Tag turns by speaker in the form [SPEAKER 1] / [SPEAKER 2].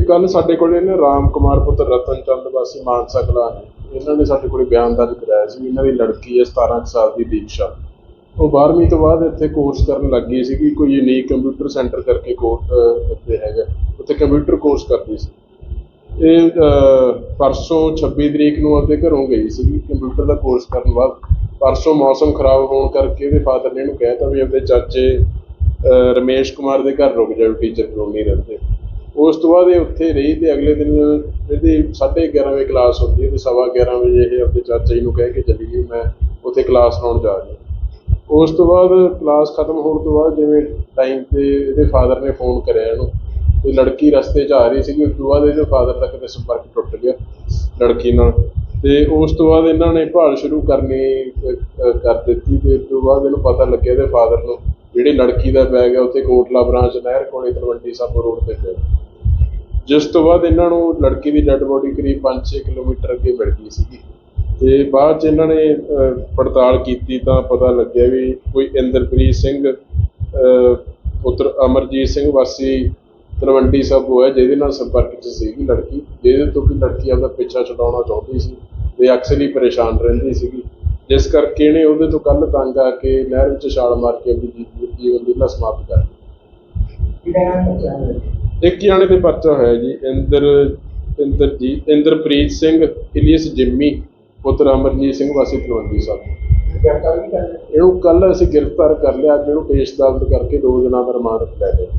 [SPEAKER 1] ਕੱਲ ਸਾਡੇ ਕੋਲ ਨਾ ਰਾਮ ਕੁਮਾਰ ਪੁੱਤਰ ਰਤਨ ਚੰਦ ਵਾਸੀ ਮਾਨਸਾ ਕਲਾਂ ਇਹਨਾਂ ਨੇ ਸਾਡੇ ਕੋਲੇ ਬਿਆਨ ਦਰਜ ਕਰਾਇਆ ਸੀ ਵੀ ਇਹਨਾਂ ਦੀ ਲੜਕੀ ਹੈ 17 ਕੁ ਸਾਲ ਦੀ ਦੀਕਸ਼ਾ। ਉਹ 12ਵੀਂ ਤੋਂ ਬਾਅਦ ਇੱਥੇ ਕੋਰਸ ਕਰਨ ਲੱਗ ਗਈ ਸੀਗੀ, ਕੋਈ ਯੂਨੀਕ ਕੰਪਿਊਟਰ ਸੈਂਟਰ ਕਰਕੇ ਕੋਰਸ ਇੱਥੇ ਹੈਗਾ। ਉੱਥੇ ਕੰਪਿਊਟਰ ਕੋਰਸ ਕਰਦੀ ਸੀ। ਇਹ ਪਰਸੋਂ 26 ਤਰੀਕ ਨੂੰ ਆਪਦੇ ਘਰੋਂ ਗਈ ਸੀਗੀ ਕੰਪਿਊਟਰ ਦਾ ਕੋਰਸ ਕਰਨ ਬਾਅਦ ਪਰਸੋਂ ਮੌਸਮ ਖਰਾਬ ਹੋਣ ਕਰਕੇ ਇਹਦੇ ਫਾਦਰ ਨੇ ਇਹਨੂੰ ਕਹਿਤਾ ਵੀ ਆਪਦੇ ਚਾਚੇ ਰਮੇਸ਼ ਕੁਮਾਰ ਦੇ ਘਰ ਰੁਕ ਜਾਓ ਟੀਚਰ ਕਲੋਨੀ ਰਹਿੰਦੇ। ਉਸ ਤੋਂ ਬਾਅਦ ਇਹ ਉੱਥੇ ਰਹੀ ਤੇ ਅਗਲੇ ਦਿਨ ਇਹਦੀ 11:30 ਵਜੇ ਕਲਾਸ ਹੁੰਦੀ ਹੈ ਤੇ ਸਵਾ 11 ਵਜੇ ਇਹ ਆਪਣੇ ਚਾਚਾ ਜੀ ਨੂੰ ਕਹਿ ਕੇ ਚਲੀ ਗਈ, ਮੈਂ ਉੱਥੇ ਕਲਾਸ ਲਾਉਣ ਜਾ ਰਹੀ ਉਸ ਤੋਂ ਬਾਅਦ ਕਲਾਸ ਖਤਮ ਹੋਣ ਤੋਂ ਬਾਅਦ ਜਿਵੇਂ ਟਾਈਮ ਤੇ ਇਹਦੇ ਫਾਦਰ ਨੇ ਫੋਨ ਕਰਿਆ ਇਹਨੂੰ ਤੇ ਲੜਕੀ ਰਸਤੇ 'ਚ ਆ ਰਹੀ ਸੀਗੀ, ਉਸ ਤੋਂ ਬਾਅਦ ਇਹਦੇ ਫਾਦਰ ਤੱਕ ਤੇ ਸੰਪਰਕ ਟੁੱਟ ਗਿਆ ਲੜਕੀ ਨਾਲ ਤੇ ਉਸ ਤੋਂ ਬਾਅਦ ਇਹਨਾਂ ਨੇ ਭਾਲ ਸ਼ੁਰੂ ਕਰਨੀ ਕਰ ਦਿੱਤੀ ਤੇ ਉਸ ਤੋਂ ਬਾਅਦ ਇਹਨੂੰ ਪਤਾ ਲੱਗਿਆ ਇਹਦੇ ਫਾਦਰ ਨੂੰ, ਜਿਹੜੀ ਲੜਕੀ ਦਾ ਬੈਗ ਹੈ, ਉੱਥੇ ਕੋਟਲਾ ਬ੍ਰਾਂਚ ਨਹਿਰ ਕੋਲੇ ਤਲਵੰਡੀ ਸਾਬੋ ਰੋਡ ਤੇ ਪਿਆ। ਜਿਸ ਤੋਂ ਬਾਅਦ ਇਹਨਾਂ ਨੂੰ ਲੜਕੀ ਦੀ ਡੈੱਡ ਬੋਡੀ ਕਰੀਬ 5-6 ਕਿਲੋਮੀਟਰ ਅੱਗੇ ਮਿਲ ਗਈ ਸੀਗੀ। ਤੇ ਬਾਅਦ ਚ ਇਹਨਾਂ ਨੇ ਅਹ, ਪੜਤਾਲ ਕੀਤੀ ਤਾਂ ਪਤਾ ਲੱਗਿਆ ਵੀ ਕੋਈ ਇੰਦਰਪ੍ਰੀਤ ਸਿੰਘ ਅਹ, ਪੁੱਤਰ ਅਮਰਜੀਤ ਸਿੰਘ ਵਾਸੀ ਤਲਵੰਡੀ ਸਾਬੋ ਹੈ ਜਿਹਦੇ ਨਾਲ ਸੰਪਰਕ 'ਚ ਸੀਗੀ ਲੜਕੀ ਜਿਹਦੇ ਤੋਂ ਕਿ ਲੜਕੀ ਆਪਦਾ ਪਿੱਛਾ ਛਡਾਉਣਾ ਚਾਹੁੰਦੀ ਸੀ ਤੇ ਅਕਸਰ ਹੀ ਪਰੇਸ਼ਾਨ ਰਹਿੰਦੀ ਸੀਗੀ। ਜਿਸ ਕਰਕੇ ਇਹਨੇ ਉਹਦੇ ਤੋਂ ਕੱਲ ਤੰਗ ਆ ਕੇ ਨਹਿਰ ਵਿੱਚ ਛਾਲ ਮਾਰ ਕੇ ਆਪਣੀ ਜੀਵ- ਜੀਵਨ ਲੀਲਾ ਸਮਾਪਤ ਕਰ ਦਿੱਤੀ। ਇੱਕ ਜਾਣੇ ਤੇ ਪਰਚਾ ਹੋਇਆ ਜੀ ਇੰਦਰ ਇੰਦਰਜੀਤ ਇੰਦਰਪ੍ਰੀਤ ਸਿੰਘ ਇਲੀਅਸ ਜਿੰਮੀ ਪੁੱਤਰ ਅਮਰਜੀਤ ਸਿੰਘ ਵਾਸੀ ਤਲਵੰਡੀ ਸਾਹਿਬ। ਇਹਨੂੰ ਕੱਲ ਅਸੀਂ ਗ੍ਰਿਫਤਾਰ ਕਰ ਲਿਆ ਅੱਜ ਇਹਨੂੰ ਪੇਸ਼ ਅਦਾਲਤ ਕਰਕੇ ਦੋ ਦਿਨਾਂ ਦਾ ਰਿਮਾਂਡ ਲੈ ਲਿਆ।